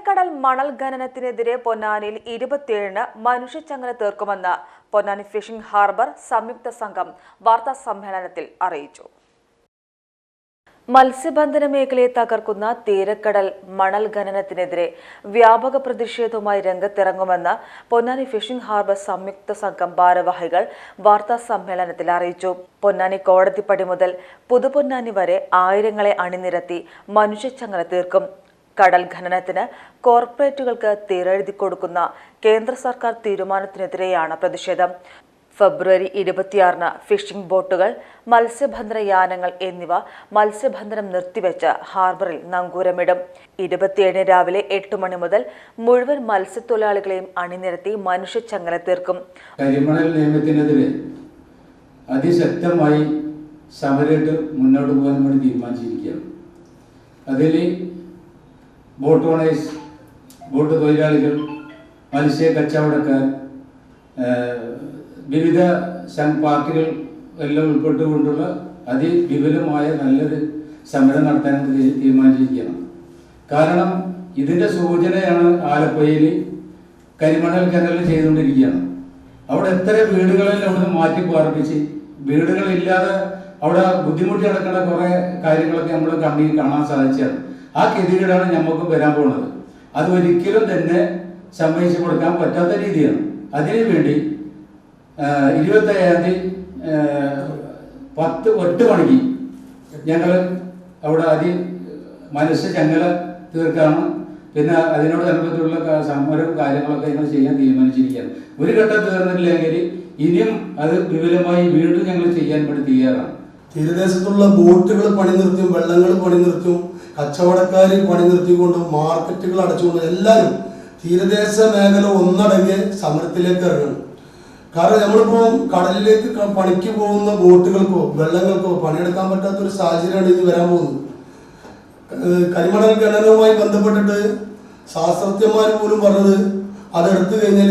തീരക്കടൽ മണൽ ഖനനത്തിനെതിരെ പൊന്നാനിയിൽ ഇരുപത്തിയേഴിന് മനുഷ്യച്ചങ്ങല തീർക്കുമെന്ന് പൊന്നാനി ഫിഷിംഗ് ഹാർബർ സംയുക്ത സംഘം വാർത്താ സമ്മേളനത്തിൽ അറിയിച്ചു. മത്സ്യബന്ധന മേഖലയെ തകർക്കുന്ന തീരക്കടൽ മണൽ ഖനനത്തിനെതിരെ വ്യാപക പ്രതിഷേധവുമായി രംഗത്തിറങ്ങുമെന്ന് പൊന്നാനി ഫിഷിംഗ് ഹാർബർ സംയുക്ത സംഘം ഭാരവാഹികൾ വാർത്താ സമ്മേളനത്തിൽ അറിയിച്ചു. പൊന്നാനി കോടതിപ്പടി മുതൽ പുതുപൊന്നാനി വരെ ആയിരങ്ങളെ അണിനിരത്തി മനുഷ്യച്ചങ്ങല തീർക്കും. കടൽ ഖനനത്തിന് കോർപ്പറേറ്റുകൾക്ക് തീരെഴുതി കൊടുക്കുന്ന കേന്ദ്ര സർക്കാർ തീരുമാനത്തിനെതിരെയാണ് പ്രതിഷേധം. ഫെബ്രുവരി ഇരുപത്തിയാറിന് ഫിഷിംഗ് ബോട്ടുകൾ മത്സ്യബന്ധന യാനങ്ങൾ എന്നിവ മത്സ്യബന്ധനം നിർത്തിവെച്ച് ഹാർബറിൽ നങ്കൂരമിടും. ഇരുപത്തിയേഴിന് രാവിലെ എട്ട് മണി മുതൽ മുഴുവൻ മത്സ്യത്തൊഴിലാളികളെയും അണിനിരത്തി മനുഷ്യച്ചങ്ങല തീർക്കും. കരിമണൽ നിയമത്തിനെതിരെ അതിശക്തമായി സമരമായിട്ട് മുന്നോട്ട് പോകാൻ വേണ്ടി തീരുമാനിച്ചിരിക്കുകയാണ്. അതിൽ ബോട്ട് ഓണേഴ്സ് ബോട്ട് തൊഴിലാളികൾ മത്സ്യ കച്ചവടക്കാർ വിവിധ പാർട്ടികൾ എല്ലാം ഉൾപ്പെട്ടുകൊണ്ടുള്ള അതിവിപുലമായ നല്ലൊരു സമരം നടത്താൻ തീരുമാനിച്ചിരിക്കുകയാണ്. കാരണം ഇതിന്റെ സൂചനയാണ് ആലപ്പുഴയിൽ കരിമണൽ കനൽ ചെയ്തുകൊണ്ടിരിക്കുകയാണ്. അവിടെ എത്ര വീടുകളിൽ അവിടെ മാറ്റി പാർപ്പിച്ച് വീടുകളില്ലാതെ അവിടെ ബുദ്ധിമുട്ടി നടക്കുന്ന കുറേ കാര്യങ്ങളൊക്കെ നമ്മൾ കണ്ണിൽ കാണാൻ സാധിച്ചതാണ്. ആ ഗതികേടാണ് നമുക്ക് വരാൻ പോകുന്നത് അത് ഒരിക്കലും തന്നെ സമ്മതിച്ചു കൊടുക്കാൻ പറ്റാത്ത രീതിയാണ്. അതിനു വേണ്ടി ഇരുപത്തയ്യാം തീയതി പത്ത് എട്ട് മണിക്ക് ഞങ്ങൾ അവിടെ അതി മനസ്സ് ചങ്ങല തീർക്കാണ് പിന്നെ അതിനോടനുബന്ധിച്ചുള്ള ക- സമരവും കാര്യങ്ങളൊക്കെ ഞങ്ങൾ ചെയ്യാൻ തീരുമാനിച്ചിരിക്കുകയാണ്. ഒരു ഘട്ടം തീർന്നിട്ടില്ലെങ്കിൽ ഇനിയും അത് വിപുലമായി വീണ്ടും ഞങ്ങൾ ചെയ്യാൻ വേണ്ടി തയ്യാറാണ്. തീരദേശത്തുള്ള ബോട്ടുകൾ പണി നിർത്തിയും വെള്ളങ്ങൾ പണി നിർത്തിയും കച്ചവടക്കാർ പണി നിർത്തിക്കൊണ്ടും മാർക്കറ്റുകൾ അടച്ചുകൊണ്ടും എല്ലാവരും തീരദേശ മേഖല ഒന്നടങ്ങി സമരത്തിലേക്ക് ഇറങ്ങണം കാരണം നമ്മളിപ്പോൾ കടലിലേക്ക് പണിക്ക് പോകുന്ന ബോട്ടുകൾക്കോ വെള്ളങ്ങൾക്കോ പണിയെടുക്കാൻ പറ്റാത്ത ഒരു സാഹചര്യമാണ് ഇന്ന് വരാൻ പോകുന്നത്. കരിമണൽ ഖനനവുമായി ബന്ധപ്പെട്ടിട്ട് ശാസ്ത്രജ്ഞന്മാർ പോലും പറഞ്ഞത് അതെടുത്തു കഴിഞ്ഞാൽ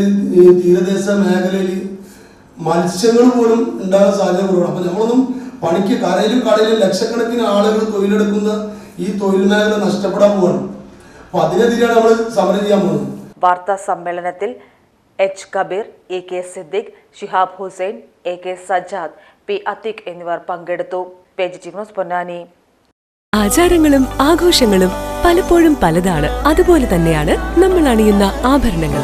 തീരദേശ മേഖലയിൽ മത്സ്യങ്ങൾ പോലും ഉണ്ടാകാൻ സാധ്യത കുറവാണ്. അപ്പൊ നമ്മളൊന്നും പണിക്ക് കരയിലും കടയിലും ലക്ഷക്കണക്കിന് ആളുകൾ തൊഴിലെടുക്കുന്ന ഈ തൊഴിൽ മേഖല നഷ്ടപ്പെടാൻ പോവാണ്. അപ്പൊ അതിനെതിരെയാണ് നമ്മൾ സമരം ചെയ്യാൻ പോകുന്നത് വാർത്താ സമ്മേളനത്തിൽ H Kabir A K Siddique Shihab Hussain A K Sajad P Athiq എന്നിവർ പങ്കെടുത്തു. പൊന്നാനി. ആചാരങ്ങളും ആഘോഷങ്ങളും പലപ്പോഴും പലതാണ്. അതുപോലെ തന്നെയാണ് നമ്മൾ അണിയുന്ന ആഭരണങ്ങൾ